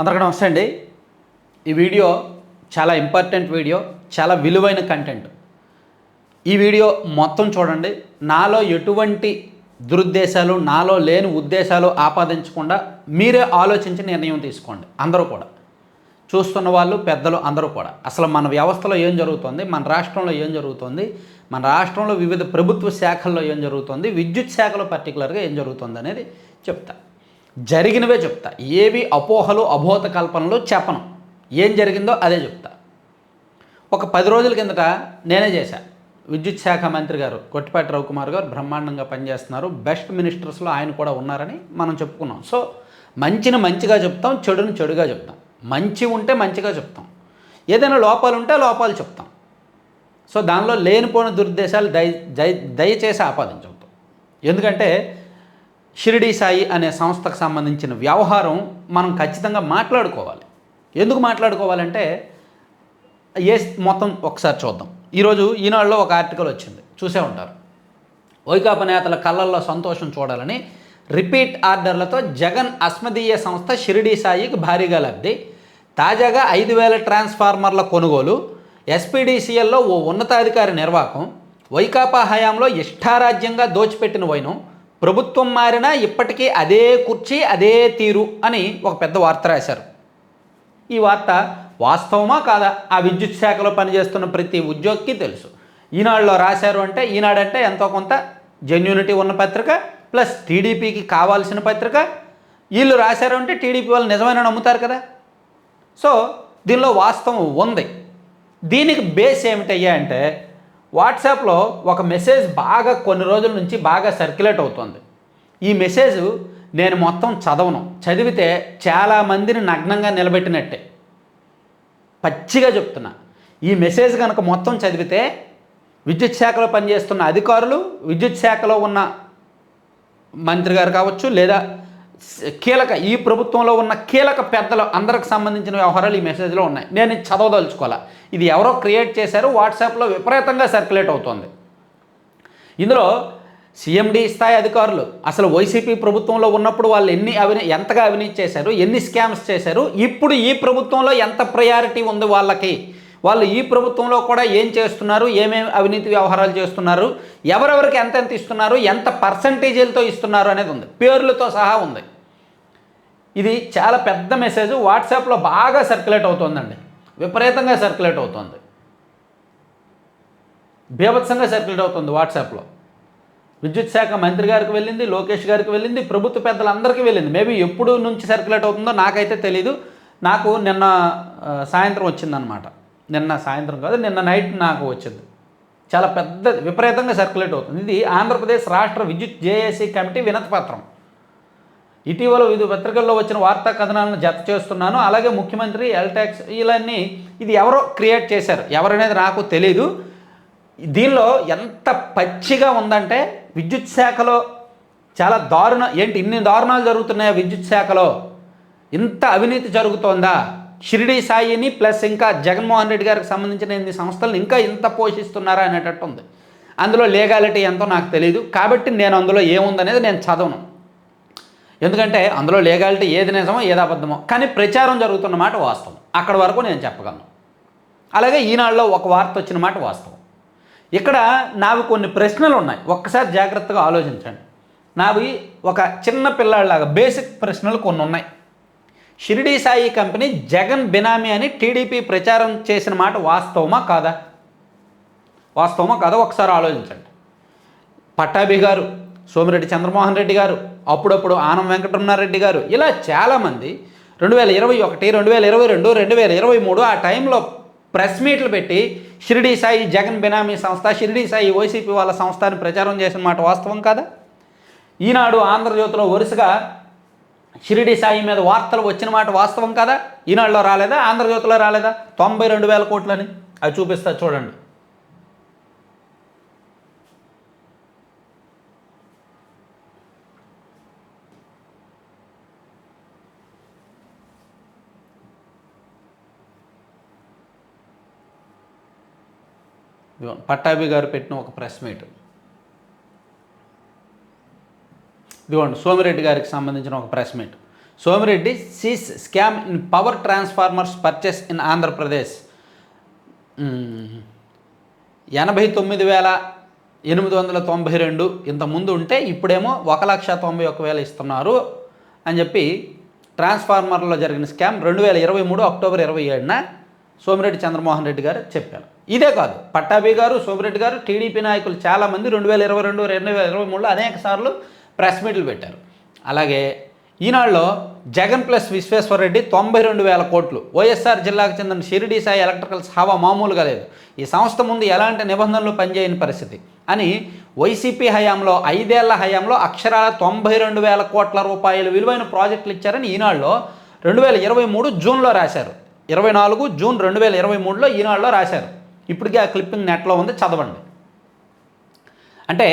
అందరికీ నమస్తే అండి. ఈ వీడియో చాలా ఇంపార్టెంట్ వీడియో చాలా విలువైన కంటెంట్. ఈ వీడియో మొత్తం చూడండి. నాలో ఎటువంటి దురుద్దేశాలు నాలో లేని ఉద్దేశాలు ఆపాదించకుండా మీరే ఆలోచించి నిర్ణయం తీసుకోండి. అందరూ కూడా. చూస్తున్న వాళ్ళు పెద్దలు అందరూ కూడా. అసలు మన వ్యవస్థలో ఏం జరుగుతుంది? మన రాష్ట్రంలో ఏం జరుగుతుంది? మన రాష్ట్రంలో వివిధ ప్రభుత్వ శాఖల్లో ఏం జరుగుతుంది? విద్యుత్ శాఖలో పర్టికులర్గా ఏం జరుగుతుంది అనేది చెప్తాను జరిగినవే చెప్తా. ఏవి అపోహలు అబోధ కల్పనలు చెప్పను. ఏం జరిగిందో అదే చెప్తా. ఒక పది రోజుల కిందట నేనే చేశా. విద్యుత్ శాఖ మంత్రి గారు కొట్టిపాటి రవికుమార్ గారు బ్రహ్మాండంగా పనిచేస్తున్నారు. బెస్ట్ మినిస్టర్స్లో ఆయన కూడా ఉన్నారని మనం చెప్పుకున్నాం. సో మంచిని మంచిగా చెప్తాం చెడుని చెడుగా చెప్తాం. మంచి ఉంటే మంచిగా చెప్తాం. ఏదైనా లోపాలు ఉంటే లోపాలు చెప్తాం. సో దానిలో లేనిపోయిన దుర్దేశాలు దయ దయ దయచేసి ఆపాదించవద్దు. ఎందుకంటే షిరిడి సాయి అనే సంస్థకు సంబంధించిన వ్యవహారం మనం ఖచ్చితంగా మాట్లాడుకోవాలి. ఎందుకు మాట్లాడుకోవాలంటే ఏ మొత్తం ఒకసారి చూద్దాం. ఈరోజు ఈనాడులో ఒక ఆర్టికల్ వచ్చింది. చూసే ఉంటారు. వైకాపా నేతల కళ్ళల్లో సంతోషం చూడాలని రిపీట్ ఆర్డర్లతో జగన్ అస్మదీయ సంస్థ షిరిడి సాయికి భారీగా లబ్ధి. తాజాగా ఐదు వేల ట్రాన్స్ఫార్మర్ల కొనుగోలు ఎస్పీడీసీఎల్లో ఓ ఉన్నతాధికారి నిర్వాహకం వైకాపా హయాంలో ఇష్టారాజ్యంగా దోచిపెట్టిన వైనం ప్రభుత్వం మారినా ఇప్పటికీ అదే కుర్చీ అదే తీరు అని ఒక పెద్ద వార్త రాశారు. ఈ వార్త వాస్తవమా కాదా? ఆ విద్యుత్ శాఖలో పనిచేస్తున్న ప్రతి ఉద్యోగికి తెలుసు. ఈనాడులో రాశారు అంటే ఈనాడంటే ఎంతో కొంత జెన్యూనిటీ ఉన్న పత్రిక ప్లస్ టీడీపీకి కావాల్సిన పత్రిక. వీళ్ళు రాశారు అంటే టీడీపీ వాళ్ళు నిజమైన నమ్ముతారు కదా? సో దీనిలో వాస్తవం ఉంది. దీనికి బేస్ ఏమిటయ్యా అంటే వాట్సాప్లో ఒక మెసేజ్ బాగా కొన్ని రోజుల నుంచి బాగా సర్క్యులేట్ అవుతుంది. ఈ మెసేజ్ నేను మొత్తం చదవను. చదివితే చాలామందిని నగ్నంగా నిలబెట్టినట్టే. పచ్చిగా చెప్తున్నా. ఈ మెసేజ్ కనుక మొత్తం చదివితే విద్యుత్ శాఖలో పనిచేస్తున్న అధికారులు విద్యుత్ శాఖలో ఉన్న మంత్రి గారు కావచ్చు లేదా కీలక ఈ ప్రభుత్వంలో ఉన్న కీలక పెద్దలు అందరికి సంబంధించిన వ్యవహారాలు ఈ మెసేజ్లో ఉన్నాయి. నేను చదవదలుచుకోవాలా? ఇది ఎవరో క్రియేట్ చేశారు వాట్సాప్లో విపరీతంగా సర్క్యులేట్ అవుతోంది. ఇందులో సీఎండీ స్థాయి అధికారులు అసలు వైసీపీ ప్రభుత్వంలో ఉన్నప్పుడు వాళ్ళు ఎన్ని అవినీ ఎంతగా అవినీతి చేశారు ఎన్ని స్కామ్స్ చేశారు ఇప్పుడు ఈ ప్రభుత్వంలో ఎంత ప్రయారిటీ ఉంది వాళ్ళకి? వాళ్ళు ఈ ప్రభుత్వంలో కూడా ఏం చేస్తున్నారు ఏమేమి అవినీతి వ్యవహారాలు చేస్తున్నారు ఎవరెవరికి ఎంత ఎంత ఇస్తున్నారు ఎంత పర్సంటేజీలతో ఇస్తున్నారు అనేది ఉంది. పేర్లతో సహా ఉంది. ఇది చాలా పెద్ద మెసేజ్ వాట్సాప్లో బాగా సర్క్యులేట్ అవుతుందండి. విపరీతంగా సర్క్యులేట్ అవుతుంది. బీభత్సంగా సర్క్యులేట్ అవుతుంది వాట్సాప్లో విద్యుత్ శాఖ మంత్రి గారికి వెళ్ళింది లోకేష్ గారికి వెళ్ళింది ప్రభుత్వ పెద్దలందరికీ వెళ్ళింది. మేబీ ఎప్పుడు నుంచి సర్క్యులేట్ అవుతుందో నాకైతే తెలీదు. నాకు నిన్న సాయంత్రం వచ్చిందనమాట నిన్న సాయంత్రం కాదు నిన్న నైట్ నాకు వచ్చింది. చాలా పెద్ద విపరీతంగా సర్క్యులేట్ అవుతుంది. ఇది ఆంధ్రప్రదేశ్ రాష్ట్ర విద్యుత్ జేఏసీ కమిటీ వినతి పత్రం ఇటీవల వివిధ పత్రికల్లో వచ్చిన వార్తా కథనాలను జత చేస్తున్నాను. అలాగే ముఖ్యమంత్రి ఎల్టాక్స్ ఇలాన్ని ఇది ఎవరో క్రియేట్ చేశారు. ఎవరనేది నాకు తెలీదు. దీనిలో ఎంత పచ్చిగా ఉందంటే విద్యుత్ శాఖలో చాలా దారుణ ఏంటి ఇన్ని దారుణాలు జరుగుతున్నాయా విద్యుత్ శాఖలో? ఇంత అవినీతి జరుగుతోందా? షిరిడి సాయిని ప్లస్ ఇంకా జగన్మోహన్ రెడ్డి గారికి సంబంధించిన ఇన్ని సంస్థలను ఇంకా ఇంత పోషిస్తున్నారా అనేటట్టు ఉంది అందులో లీగాలిటీ ఎంతో నాకు తెలియదు కాబట్టి నేను అందులో ఏముందనేది నేను చదవను. ఎందుకంటే అందులో లీగాలిటీ ఏది నిజమో ఏది అబద్ధమో. కానీ ప్రచారం జరుగుతున్న మాట వాస్తవం. అక్కడ వరకు నేను చెప్పగలను. అలాగే ఈనాడులో ఒక వార్త వచ్చిన మాట వాస్తవం. ఇక్కడ నావి కొన్ని ప్రశ్నలు ఉన్నాయి. ఒక్కసారి జాగ్రత్తగా ఆలోచించండి. నావి ఒక చిన్న పిల్లాడిలాగా బేసిక్ ప్రశ్నలు కొన్ని ఉన్నాయి. షిరిడి సాయి కంపెనీ జగన్ బినామీ అని టీడీపీ ప్రచారం చేసిన మాట వాస్తవమా కాదా? వాస్తవమా కాదా? ఒకసారి ఆలోచించండి. పట్టాభి గారు సోమిరెడ్డి చంద్రమోహన్ రెడ్డి గారు అప్పుడప్పుడు ఆనం వెంకటరమణారెడ్డి గారు ఇలా చాలామంది రెండు వేల ఇరవై ఒకటి రెండు వేల ఇరవై రెండు రెండు వేల ఇరవై మూడు ఆ టైంలో ప్రెస్ మీట్లు పెట్టి షిరిడి సాయి జగన్ బినామీ సంస్థ షిరిడి సాయి వైసీపీ వాళ్ళ సంస్థ అని ప్రచారం చేసిన మాట వాస్తవం కాదా? ఈనాడు ఆంధ్రజ్యోతిలో వరుసగా షిరిడి సాయి మీద వార్తలు వచ్చిన మాట వాస్తవం కదా? ఈనాడులో రాలేదా? ఆంధ్రజ్యోతిలో రాలేదా? తొంభై రెండు వేల కోట్లని. అవి చూపిస్తా చూడండి. పట్టాభి గారు పెట్టిన ఒక ప్రెస్ మీట్. ఇదిగోండి సోమిరెడ్డి గారికి సంబంధించిన ఒక press meet. Somireddy sees scam in power transformers purchase in Andhra Pradesh. ఎనభై తొమ్మిది వేల ఎనిమిది వందల తొంభై రెండు ఇంతకుముందు ఉంటే ఇప్పుడేమో ఒక లక్ష తొంభై ఒక వేల ఇస్తున్నారు అని చెప్పి ట్రాన్స్ఫార్మర్లో జరిగిన స్కామ్ రెండు వేల ఇరవై మూడు అక్టోబర్ ఇరవై ఏడున సోమిరెడ్డి చంద్రమోహన్ రెడ్డి గారు చెప్పారు. ఇదే కాదు పట్టాభి గారు సోమిరెడ్డి గారు టీడీపీ నాయకులు చాలామంది రెండు వేల ఇరవై రెండు రెండు వేల ఇరవై మూడులో అనేక సార్లు ప్రెస్ మీట్లు పెట్టారు. అలాగే ఈనాడులో జగన్ ప్లస్ విశ్వేశ్వరరెడ్డి తొంభై రెండు వేల కోట్లు వైఎస్ఆర్ జిల్లాకు చెందిన షిరిడి సాయి ఎలక్ట్రికల్స్ హవా మామూలుగా లేదు. ఈ సంస్థ ముందు ఎలాంటి నిబంధనలు పనిచేయని పరిస్థితి? అని వైసీపీ హయాంలో ఐదేళ్ళ హయాంలో అక్షరాల తొంభై రెండు వేల కోట్ల రూపాయల విలువైన ప్రాజెక్టులు ఇచ్చారని ఈనాడులో రెండు వేల ఇరవై మూడు జూన్లో రాశారు. ఇరవై నాలుగు జూన్ రెండు వేల ఇరవై మూడులో ఈనాడులో రాశారు. ఇప్పటికీ ఆ క్లిప్పింగ్ నెట్లో ఉంది చదవండి. అంటే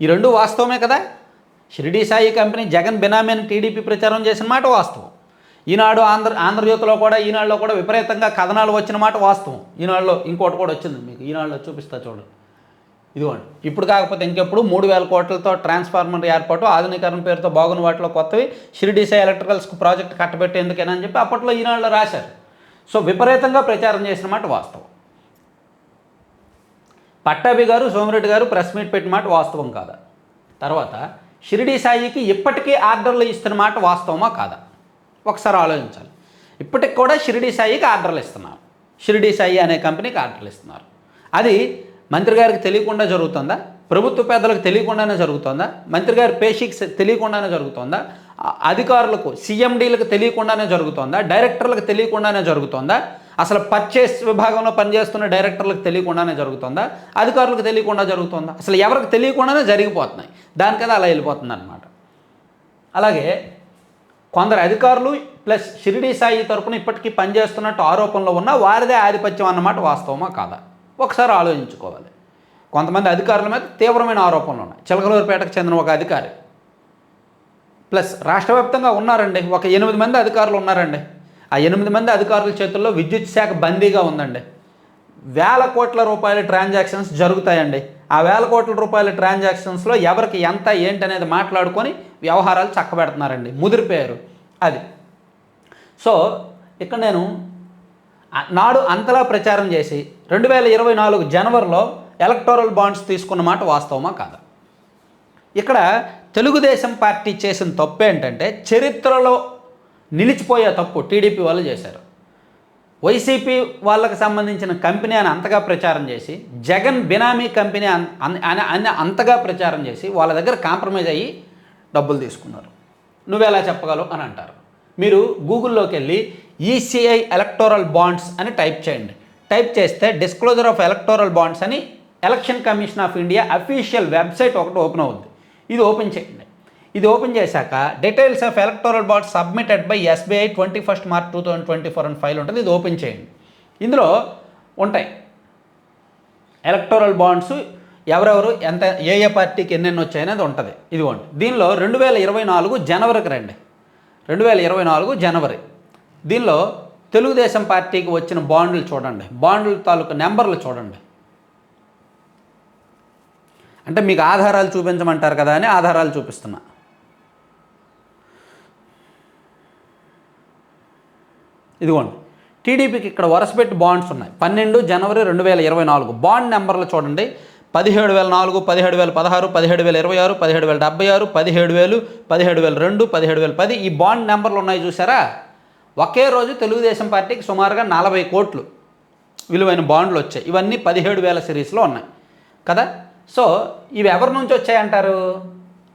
ఈ రెండు వాస్తవమే కదా? షిరిడి సాయి కంపెనీ జగన్ బినామీని టీడీపీ ప్రచారం చేసిన మాట వాస్తవం. ఈనాడు ఆంధ్ర ఆంధ్రజ్యోతిలో కూడా ఈనాడులో కూడా విపరీతంగా కథనాలు వచ్చిన మాట వాస్తవం. ఈనాడులో ఇంకోటి కూడా వచ్చింది మీకు ఈనాడులో చూపిస్తా చూడండి. ఇదిగోండి. ఇప్పుడు కాకపోతే ఇంకెప్పుడు మూడు వేల కోట్లతో ట్రాన్స్ఫార్మర్ ఏర్పాటు ఆధునీకరణ పేరుతో బాగున్న వాటిలో కొత్తవి. షిరిడి సాయి ఎలక్ట్రికల్స్కు ప్రాజెక్ట్ కట్టబెట్టేందుకేనా అని చెప్పి అప్పట్లో ఈనాడులో రాశారు. సో విపరీతంగా ప్రచారం చేసిన మాట వాస్తవం. పట్టాభి గారు సోమిరెడ్డి గారు ప్రెస్ మీట్ పెట్టిన మాట వాస్తవం కాదా? తర్వాత షిరిడి సాయికి ఇప్పటికీ ఆర్డర్లు ఇస్తున్న మాట వాస్తవమా కాదా? ఒకసారి ఆలోచించాలి. ఇప్పటికి కూడా షిరిడి సాయికి ఆర్డర్లు ఇస్తున్నారు. షిరిడి సాయి అనే కంపెనీకి ఆర్డర్లు ఇస్తున్నారు. అది మంత్రి గారికి తెలియకుండా జరుగుతుందా? ప్రభుత్వ పెద్దలకు తెలియకుండానే జరుగుతుందా? మంత్రి గారి పేషిక్స్ తెలియకుండానే జరుగుతుందా? అధికారులకు సీఎండీలకు తెలియకుండానే జరుగుతుందా? డైరెక్టర్లకు తెలియకుండానే జరుగుతుందా? అసలు పర్చేస్ విభాగంలో పనిచేస్తున్న డైరెక్టర్లకు తెలియకుండానే జరుగుతుందా? అధికారులకు తెలియకుండా జరుగుతుందా? అసలు ఎవరికి తెలియకుండానే జరిగిపోతున్నాయి. దానికదా అలా వెళ్ళిపోతుంది అనమాట అలాగే కొందరు అధికారులు ప్లస్ షిరిడి సాయి తరపున ఇప్పటికీ పనిచేస్తున్నట్టు ఆరోపణలో ఉన్న వారిదే ఆధిపత్యం అన్నమాట వాస్తవమా కాదా? ఒకసారి ఆలోచించుకోవాలి. కొంతమంది అధికారుల మీద తీవ్రమైన ఆరోపణలు ఉన్నాయి. చిలకలూరుపేటకు చెందిన ఒక అధికారి. ప్లస్ రాష్ట్ర వ్యాప్తంగా ఉన్నారండి. ఒక ఎనిమిది మంది అధికారులు ఉన్నారండి. ఆ ఎనిమిది మంది అధికారుల చేతుల్లో విద్యుత్ శాఖ బందీగా ఉందండి. వేల కోట్ల రూపాయల ట్రాన్సాక్షన్స్ జరుగుతాయండి. ఆ వేల కోట్ల రూపాయల ట్రాన్సాక్షన్స్లో ఎవరికి ఎంత ఏంటి అనేది మాట్లాడుకొని వ్యవహారాలు చక్కబెడుతున్నారండి. ముదిరిపోయారు. అది. సో ఇక్కడ నేను నాడు అంతలా ప్రచారం చేసి రెండు వేల ఇరవై నాలుగు జనవరిలో ఎలక్టోరల్ బాండ్స్ తీసుకున్న మాట వాస్తవమా కాదా? ఇక్కడ తెలుగుదేశం పార్టీ చేసిన తప్పు ఏంటంటే చరిత్రలో నిలిచిపోయే తప్పు టీడీపీ వాళ్ళు చేశారు. వైసీపీ వాళ్ళకి సంబంధించిన కంపెనీ అని అంతగా ప్రచారం చేసి జగన్ బినామీ కంపెనీ అన్- అని అని అంతగా ప్రచారం చేసి వాళ్ళ దగ్గర కాంప్రమైజ్ అయ్యి డబ్బులు తీసుకున్నారు. నువ్వెలా చెప్పగలవు అని అంటారు. మీరు గూగుల్లోకి వెళ్ళి ఈసీఐ ఎలక్టోరల్ బాండ్స్ అని టైప్ చేయండి. టైప్ చేస్తే డిస్క్లోజర్ ఆఫ్ ఎలక్టోరల్ బాండ్స్ అని election commission of India official website ఒకటి ఓపెన్ అవుద్ది. ఇది ఓపెన్ చేయండి. ఇది ఓపెన్ చేశాక details of electoral bonds submitted by SBI twenty first March two thousand twenty four అని ఫైల్ ఉంటుంది. ఇది ఓపెన్ చేయండి. ఇందులో ఉంటాయి. ఎలక్టోరల్ బాండ్స్ ఎవరెవరు ఎంత ఏ ఏ పార్టీకి ఎన్నెన్ని వచ్చాయనేది ఉంటుంది. ఇదిగోండి. దీనిలో రెండు వేల ఇరవై నాలుగు జనవరికి రండి. రెండు వేల ఇరవై నాలుగు జనవరి. దీనిలో తెలుగుదేశం పార్టీకి వచ్చిన బాండ్లు చూడండి. బాండ్ల తాలూకు నెంబర్లు చూడండి. అంటే మీకు ఆధారాలు చూపించమంటారు కదా అని ఆధారాలు చూపిస్తున్నా. ఇదిగోండి. టీడీపీకి ఇక్కడ వరుసపెట్టి బాండ్స్ ఉన్నాయి. పన్నెండు జనవరి రెండు వేల ఇరవై నాలుగు. బాండ్ నెంబర్లు చూడండి. పదిహేడు వేల నాలుగు పదిహేడు వేల పదహారు పదిహేడు వేల ఇరవై ఆరు పదిహేడు వేల డెబ్బై ఆరు పదిహేడు వేలు పదిహేడు వేల రెండు పదిహేడు వేల పది. ఈ బాండ్ నెంబర్లు ఉన్నాయి చూసారా? ఒకే రోజు తెలుగుదేశం పార్టీకి సుమారుగా నలభై కోట్లు విలువైన బాండ్లు వచ్చాయి. ఇవన్నీ పదిహేడు వేల సిరీస్లో ఉన్నాయి. కదా? సో ఇవి ఎవరి నుంచి వచ్చాయంటారు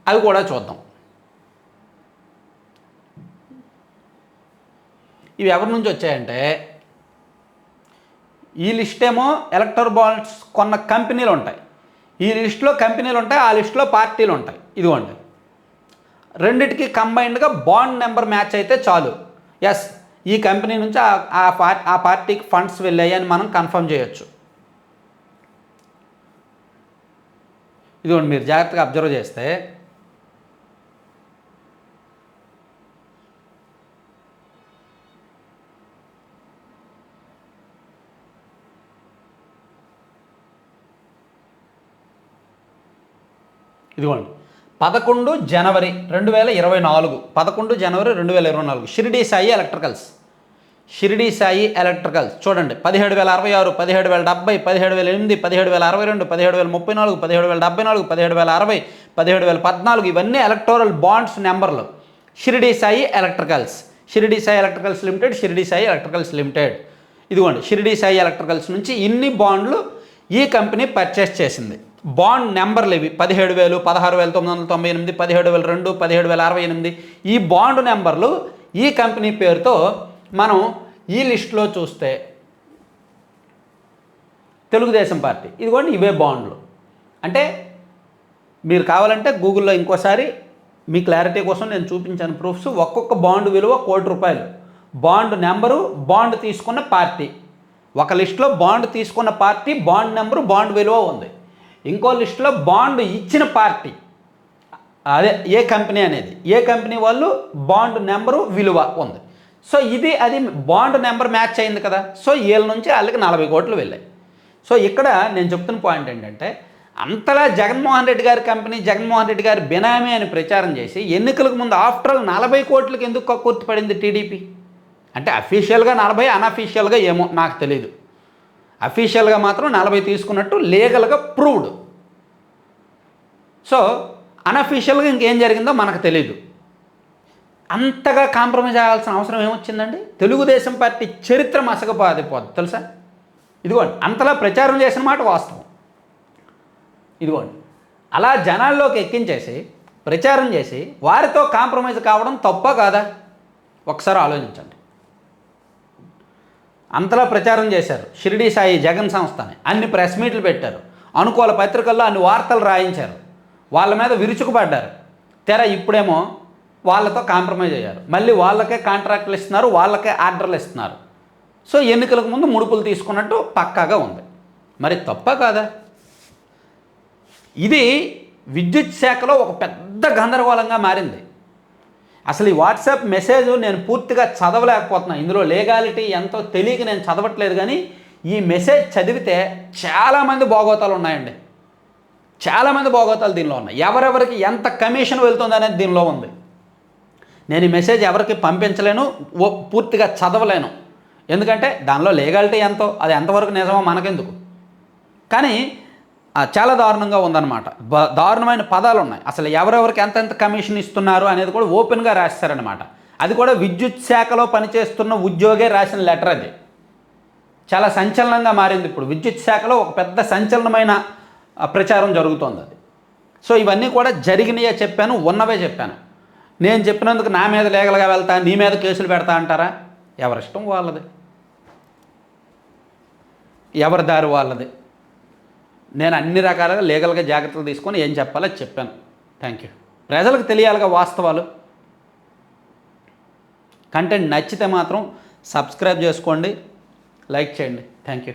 అవి కూడా చూద్దాం. ఇవి ఎవరి నుంచి వచ్చాయంటే ఈ లిస్ట్ ఏమో ఎలక్టర్ బాండ్స్ కొన్న కంపెనీలు ఉంటాయి. ఈ లిస్ట్లో కంపెనీలు ఉంటాయి ఆ లిస్ట్లో పార్టీలు ఉంటాయి. ఇదిగోండి. రెండిటికి కంబైన్డ్గా బాండ్ నెంబర్ మ్యాచ్ అయితే చాలు. ఎస్ ఈ కంపెనీ నుంచి ఆ- ఆ ఆ పార్టీకి ఫండ్స్ వెళ్ళాయి అని మనం కన్ఫర్మ్ చేయొచ్చు. ఇదిగోండి మీరు జాగ్రత్తగా అబ్జర్వ్ చేస్తే ఇదిగోండి పదకొండు జనవరి రెండు వేల ఇరవై నాలుగు. పదకొండు జనవరి రెండు వేల ఇరవై నాలుగు. షిరిడి సాయి ఎలక్ట్రికల్స్. షిరిడి సాయి ఎలక్ట్రికల్స్. చూడండి పదిహేడు వేల అరవై ఆరు పదిహేడు వేల డెబ్బై పదిహేడు వేల ఎనిమిది పదిహేడు వేల అరవై రెండు పదిహేడు వేల ముప్పై నాలుగు పదిహేడు వేల డెబ్బై నాలుగు పదిహేడు వేల అరవై పదిహేడు వేల పద్నాలుగు ఇవన్నీ ఎలక్టోరల్ బాండ్స్ నెంబర్లు. Shirdi Sai electricals. Shirdi Sai electricals limited Shirdi Sai electricals limited. ఇదిగోండి షిరిడి సాయి ఎలక్ట్రికల్స్ నుంచి ఇన్ని బాండ్లు ఈ కంపెనీ పర్చేస్ చేసింది. బాండ్ నెంబర్లు ఇవి. పదిహేడు వేలు పదహారు వేల తొమ్మిది వందల తొంభై ఎనిమిది పదిహేడు వేల రెండు పదిహేడు వేల అరవై ఎనిమిది. ఈ బాండ్ నెంబర్లు ఈ కంపెనీ పేరుతో మనం ఈ లిస్టులో చూస్తే తెలుగుదేశం పార్టీ. ఇదిగోండి ఇవే బాండ్లు. అంటే మీరు కావాలంటే గూగుల్లో ఇంకోసారి మీ క్లారిటీ కోసం నేను చూపించాను ప్రూఫ్స్. ఒక్కొక్క బాండ్ విలువ కోటి రూపాయలు. బాండ్ నెంబరు బాండ్ తీసుకున్న పార్టీ. ఒక లిస్టులో బాండ్ తీసుకున్న పార్టీ బాండ్ నెంబరు బాండ్ విలువ ఉంది. ఇంకో లిస్టులో బాండ్ ఇచ్చిన పార్టీ. అదే ఏ కంపెనీ అనేది. ఏ కంపెనీ వాళ్ళు బాండ్ నెంబరు విలువ ఉంది. సో ఇది అది బాండ్ నెంబర్ మ్యాచ్ అయింది కదా. సో వీళ్ళ నుంచి వాళ్ళకి నలభై కోట్లు వెళ్ళాయి. సో ఇక్కడ నేను చెప్తున్న పాయింట్ ఏంటంటే అంతలా జగన్మోహన్ రెడ్డి గారి కంపెనీ జగన్మోహన్ రెడ్డి గారి బినామీ అని ప్రచారం చేసి ఎన్నికలకు ముందు ఆఫ్టర్ ఆల్ నలభై కోట్లకి ఎందుకు కక్కుర్తి పడింది టీడీపీ? అంటే అఫీషియల్గా నలభై అన్అఫీషియల్గా ఏమో నాకు తెలియదు అఫీషియల్గా మాత్రం నలభై తీసుకున్నట్టు లీగల్గా ప్రూవ్డ్ సో అన్అఫీషియల్గా ఇంకేం జరిగిందో మనకు తెలియదు అంతగా కాంప్రమైజ్ అవ్వాల్సిన అవసరం ఏమొచ్చిందండి? తెలుగుదేశం పార్టీ చరిత్ర మసకపోదిపోద్ది తెలుసా? ఇదిగోండి అంతలా ప్రచారం చేసిన మాట వాస్తవం. ఇదిగోండి అలా జనాల్లోకి ఎక్కించేసి ప్రచారం చేసి వారితో కాంప్రమైజ్ కావడం తప్ప కాదా? ఒకసారి ఆలోచించండి. అంతలా ప్రచారం చేశారు. షిరిడి సాయి జగన్ సంస్థని. అన్ని ప్రెస్ మీట్లు పెట్టారు. అనుకూల పత్రికల్లో అన్ని వార్తలు రాయించారు. వాళ్ళ మీద విరుచుకుపడ్డారు. తెర ఇప్పుడేమో వాళ్ళతో కాంప్రమైజ్ అయ్యారు. మళ్ళీ వాళ్ళకే కాంట్రాక్ట్లు ఇస్తున్నారు వాళ్ళకే ఆర్డర్లు ఇస్తున్నారు. సో ఎన్నికలకు ముందు ముడుపులు తీసుకున్నట్టు పక్కాగా ఉంది. మరి తప్ప కాదా? ఇది విద్యుత్ శాఖలో ఒక పెద్ద గందరగోళంగా మారింది. అసలు ఈ వాట్సాప్ మెసేజ్ నేను పూర్తిగా చదవలేకపోతున్నాను ఇందులో లీగాలిటీ ఎంతో తెలియక నేను చదవట్లేదు కానీ ఈ మెసేజ్ చదివితే చాలామంది భోగోతాలు ఉన్నాయండి. చాలామంది భోగోతాలు దీనిలో ఉన్నాయి. ఎవరెవరికి ఎంత కమిషన్ వెళ్తుంది అనేది దీనిలో ఉంది. నేను ఈ మెసేజ్ ఎవరికి పంపించలేను ఓ పూర్తిగా చదవలేను. ఎందుకంటే దానిలో లీగాలిటీ ఎంతో అది ఎంతవరకు నిజమో మనకెందుకు? కానీ చాలా దారుణంగా ఉందన్నమాట. దారుణమైన పదాలు ఉన్నాయి. అసలు ఎవరెవరికి ఎంతెంత కమిషన్ ఇస్తున్నారు అనేది కూడా ఓపెన్గా రాస్తారనమాట అది కూడా విద్యుత్ శాఖలో పనిచేస్తున్న ఉద్యోగే రాసిన లెటర్ అది. చాలా సంచలనంగా మారింది ఇప్పుడు. విద్యుత్ శాఖలో ఒక పెద్ద సంచలనమైన ప్రచారం జరుగుతోంది అది. సో ఇవన్నీ కూడా జరిగినాయే చెప్పాను ఉన్నవే చెప్పాను. నేను చెప్పినందుకు నా మీద లీగల్గా వెళ్తా నీ మీద కేసులు పెడతా అంటారా? ఎవరిష్టం వాళ్ళది. ఎవరి దారి వాళ్ళది. నేను అన్ని రకాలుగా లీగల్గా జాగ్రత్తలు తీసుకొని ఏం చెప్పాలో చెప్పాను. Thank you. ప్రజలకు తెలియాలిగా వాస్తవాలు. కంటెంట్ నచ్చితే మాత్రం సబ్స్క్రైబ్ చేసుకోండి. లైక్ చేయండి. Thank you.